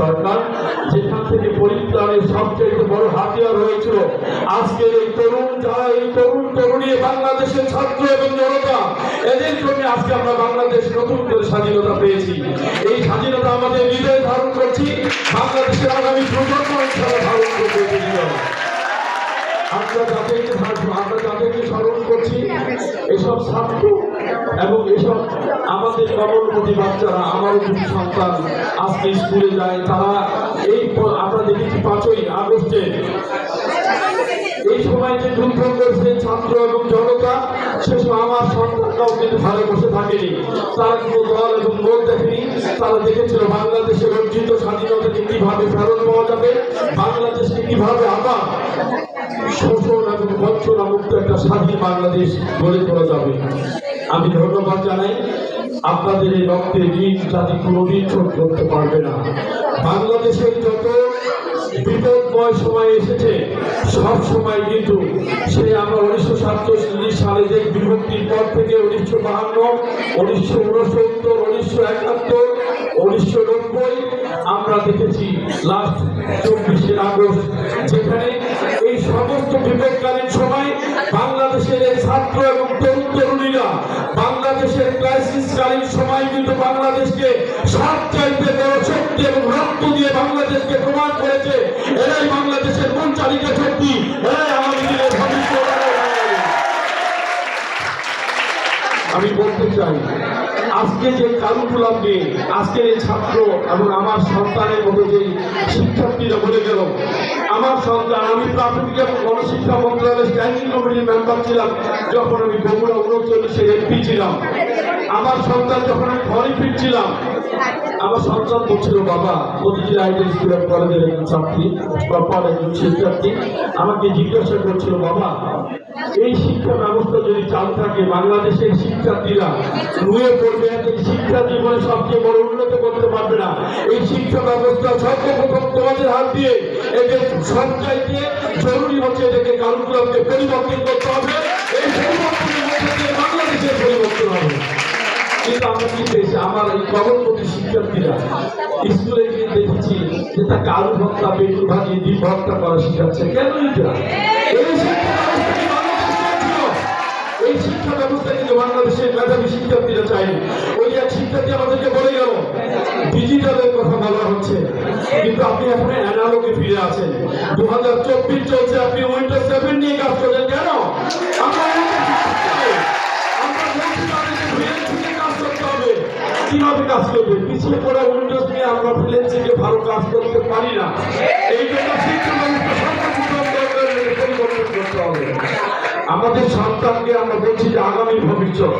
সরকার, যেখান থেকে পরিত্রাণের সবচেয়ে বড় হাতিয়ার আজকের এই তরুণ, যারা এই তরুণ তরুণী বাংলাদেশের ছাত্র এবং জনতা, এদের জন্য আজকে আমরা বাংলাদেশ নতুন করে স্বাধীনতা পেয়েছি। এই স্বাধীনতা আমাদের হৃদয়ে ধারণ করছি। বাংলাদেশের আগামী প্রজন্ম ইনশাআল্লাহ ধারণ বিজয়। আমরা যাদেরকে আমরা যাদেরকে স্মরণ করছি এসব ছাত্র এবং এসব আমাদের কমলপতি বাচ্চারা আমারও দুটি সন্তান আজকে স্কুলে যায়। তারা এই আমরা দেখেছি পাঁচই আগস্টে। এই সময় যে যুদ্ধ করছে ছাত্র এবং জনতা সেসব আমার সন্তানরাও কিন্তু ঘরে বসে থাকেনি। তারা কোনো দল এবং লোক দেখেনি। তারা দেখেছিল বাংলাদেশের অর্জিত স্বাধীনতাকে কীভাবে ফেরত পাওয়া যাবে, বাংলাদেশকে কীভাবে আবার শোষণ বঞ্চনা একটা স্বাধীন বাংলাদেশ গড়ে তোলা যাবে। আমি ধন্যবাদ জানাই, আপনাদের এই রক্তে ঋণ জাতি কোনোদিন শোধ করতে পারবে না। বাংলাদেশের যত বিপদময় সময় এসেছে, সব সময় কিন্তু সেই আমরা উনিশশো সাতচল্লিশ সালে যে বিভক্তির পর থেকে উনিশশো বাহান্ন, উনিশশো উনসত্তর উনিশশো একাত্তর, উনিশশো নব্বই আমরা দেখেছি লাস্ট চব্বিশে আগস্ট, যেখানে সমস্ত বিপদকালীন সময় বাংলাদেশের এই ছাত্র এবং তরুণ তরুণীরা, বাংলাদেশের ক্রাইসিসকালীন সময় কিন্তু বাংলাদেশকে সাত চাইতে বড় শক্তি এবং রক্ত দিয়ে বাংলাদেশকে প্রমাণ করেছে, এরাই বাংলাদেশের মন চালিকা শক্তি, এরাই আগামী দিনের ভবিষ্যৎ। আমি বলতে চাই আজকে যে কারুকুলাম নিয়ে আজকের এই ছাত্র এবং আমার সন্তানের মতো যে শিক্ষার্থীরা বলে গেল, আমার সন্তান, আমি প্রাথমিক এবং গণশিক্ষা মন্ত্রণালয়ের স্ট্যান্ডিং কমিটির মেম্বার ছিলাম, যখন আমি বগুড়া উনচল্লিশে এমপি ছিলাম। আমার সন্তান যখন আমি ঘরে ফিরছিলাম, আমার সন্তান বলছিল বাবা, প্রতিটি আইডিয়াল স্কুল অফ কলেজের একজন ছাত্রী বা পরে একজন শিক্ষার্থী। আমাকে জিজ্ঞাসা করছিল, বাবা, এই শিক্ষা ব্যবস্থা যদি চালু থাকে, বাংলাদেশের শিক্ষার্থীরা নুয়ে পড়বে শিক্ষা জীবনে সবচেয়ে বড় উন্নত করতে পারবে না। এই শিক্ষা ব্যবস্থা সর্বপ্রথম তোমাদের হাত দিয়ে এদের সবচাইতে জরুরি হচ্ছে এটাকে কারুকুলামকে পরিবর্তন করতে হবে। এই পরিবর্তনের মধ্যে দিয়ে বাংলাদেশের পরিবর্তন হবে। আমরা এই শিক্ষার্থীরা ব্যবস্থা কিন্তু বাংলাদেশের মেধাবী শিক্ষার্থীরা চাইনি ওই এক শিক্ষার্থী আমাদেরকে বলে গেল ডিজিটালের কথা বলা হচ্ছে। কিন্তু আপনি এখন অ্যানালগে ফিরে আছেন। দু হাজার চব্বিশ চলছে, আপনি উইন্টার সেভেন নিয়ে কাজ করছেন কেন? কীভাবে কাজ করবে? পিছিয়ে উইন্ডোজ নিয়ে আমরা ভালো কাজ করতে পারি না। এই জন্য শিক্ষা পরিবর্তন করতে হবে। আমাদের সন্তানকে আমরা বলছি যে আগামী ভবিষ্যৎ।